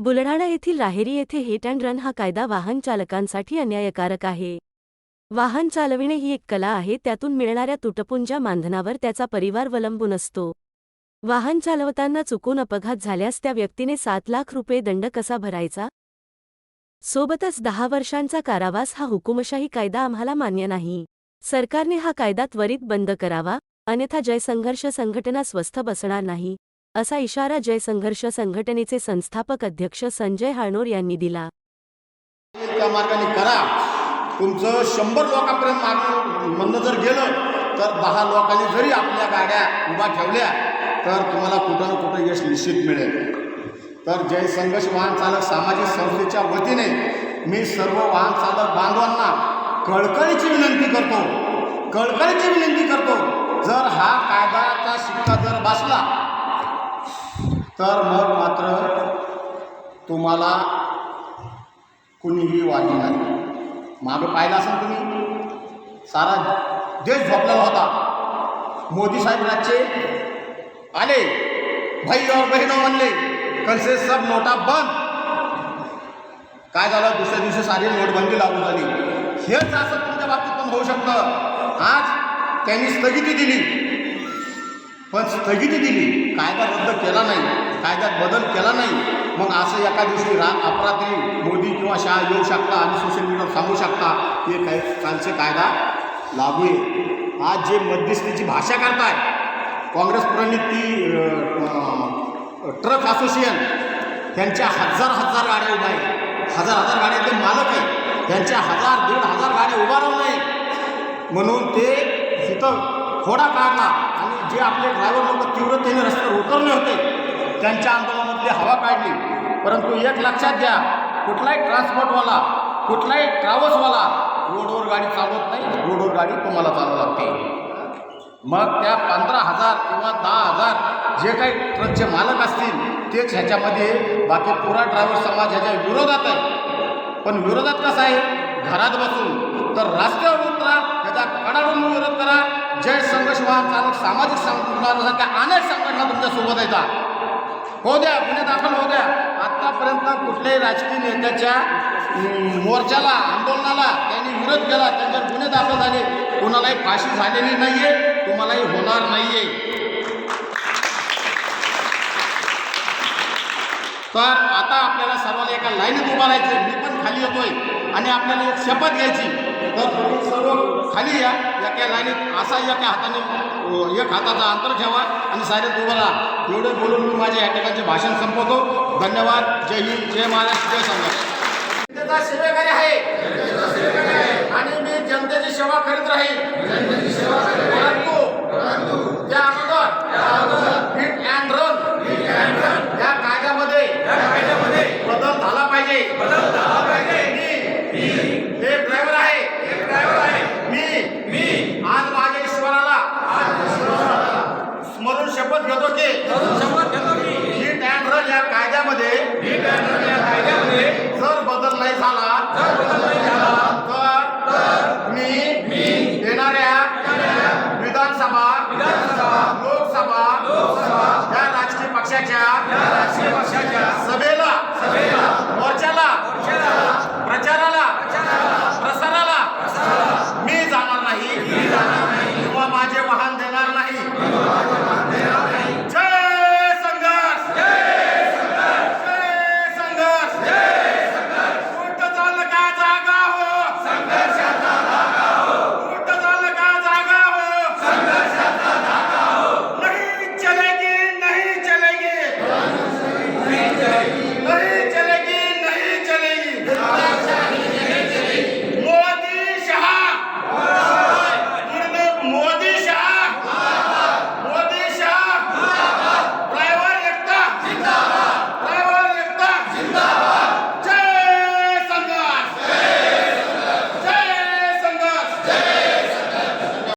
बुलढाणा येथील राहेरी येथे hit and run हा कायदा वाहन चालकांसाठी अन्यायकारक आहे. वाहन चालविणे ही एक कला आहे त्यातून मिळणाऱ्या तुटपुंज्या मानधनावर त्याचा परिवार अवलंबून असतो. वाहन चालवताना चुकून अपघात झाल्यास त्या व्यक्तीने सात लाख रुपये दंड कसा भरायचा? सोबतच दहा वर्षांचा कारावास हा हुकुमशाही कायदा आम्हाला मान्य नाही. सरकारने हा कायदा त्वरित बंद करावा अन्यथा जयसंघर्ष संघटना स्वस्थ बसणार नाही. असा इशारा जयसंघर्ष संघटनेचे संस्थापक अध्यक्ष संजय हाळनोर यांनी दिला. त्या मार्गाने करा. तुमचं शंभर लोकांपर्यंत मागणं म्हणणं जर गेलं तर दहा लोकांनी जरी आपल्या गाड्या उभा ठेवल्या तर तुम्हाला कुठं ना कुठं यश निश्चित मिळेल. तर जय संघर्ष वाहन चालक सामाजिक संस्थेच्या वतीने मी सर्व वाहन चालक बांधवांना कळकळीची विनंती करतो कळकळीची विनंती करतो जर हा कायदाचा शिक्का जर बसला तर मग मात्र तुम्हाला कुणीही वाली नाही. मागं पाहिलं असेल तुम्ही? सारा देश झोपलेला होता. मोदी साहेब राजचे आले. भाई और बहिणं म्हणले कसे सब नोटा बंद. काय झालं? दुसऱ्या दिवशी सारी नोटबंदी लागू झाली. हेच असं तुमच्या बाबतीत पण होऊ शकतं. आज त्यांनी स्थगिती दिली. पण स्थगिती दिली. कायदा रद्द केला नाही. कायद्यात बदल केला नाही मग असं एका दिवशी रात अपरात्री मोदी किंवा शाह येऊ शकता आणि सोशल मीडियावर सांगू शकता की काही कालचे कायदा लागू आहे. आज जे मध्यस्थीची भाषा करताय काँग्रेस प्रणित ती ट्रक असोसिएशन त्यांच्या हजार हजार गाड्या उभ्या आहेत. हजार हजार गाड्याचे मालक आहे त्यांच्या हजार दीड हजार गाड्या उभा राहू नये म्हणून ते तिथं खोडा काढला आणि जे आपले ड्रायव्हर लोक तीव्रतेने रस्त्यावर उतरले होते त्यांच्या आंदोलनातली हवा काढली. परंतु एक लक्षात घ्या कुठलाही ट्रान्सपोर्टवाला कुठलाही ट्रॅव्हल्सवाला रोडवर गाडी चालवत नाही रोडवर गाडी तुम्हाला चालवावी लागते. मग त्या पंधरा हजार किंवा दहा हजार जे काही ट्रकचे मालक असतील तेच ह्याच्यामध्ये बाकी पुरा ड्रायव्हर समाज ह्याच्या विरोधात आहे. पण विरोधात कसं आहे? घरात बसून तर रस्त्यावर उतरा ह्याचा कडाडून विरोध करा. जय संघर्ष वाहन चालक सामाजिक संघटनासारख्या अनेक संघटना तुमच्यासोबत येतात. हो द्या गुन्हे दाखल हो द्या. आत्तापर्यंत कुठल्याही राजकीय नेत्याच्या मोर्चाला आंदोलनाला त्यांनी विरोध केला. त्यांच्यावर गुन्हे दाखल झाले. कोणालाही फाशी झालेली नाही आहे तुम्हालाही होणार नाही आहे तर आता आपल्याला सर्वांना एका लाईनीत उभा राहायचं मी पण खाली येतोय आणि आपल्याला एक शपथ घ्यायची. तर तुम्ही सर्व खाली या. एका लाईनीत असा एका हाताने एक हाताचा अंतर ठेवा आणि साऱ्यात उभा राहा. एवढं बोलून मी माझ्या या ठिकाणचे भाषण संपवतो. धन्यवाद. जय हिंद. जय महाराष्ट्र. जय संघ. आहे. आणि मी जनतेची सेवा करीत राहील. शपथ घेतो की? शपथ घेतो की. ही टँड्रल या कायद्यामध्ये ही टँड्रल या कायद्यामध्ये जर बदल नाही झाला जर बदल नाही झाला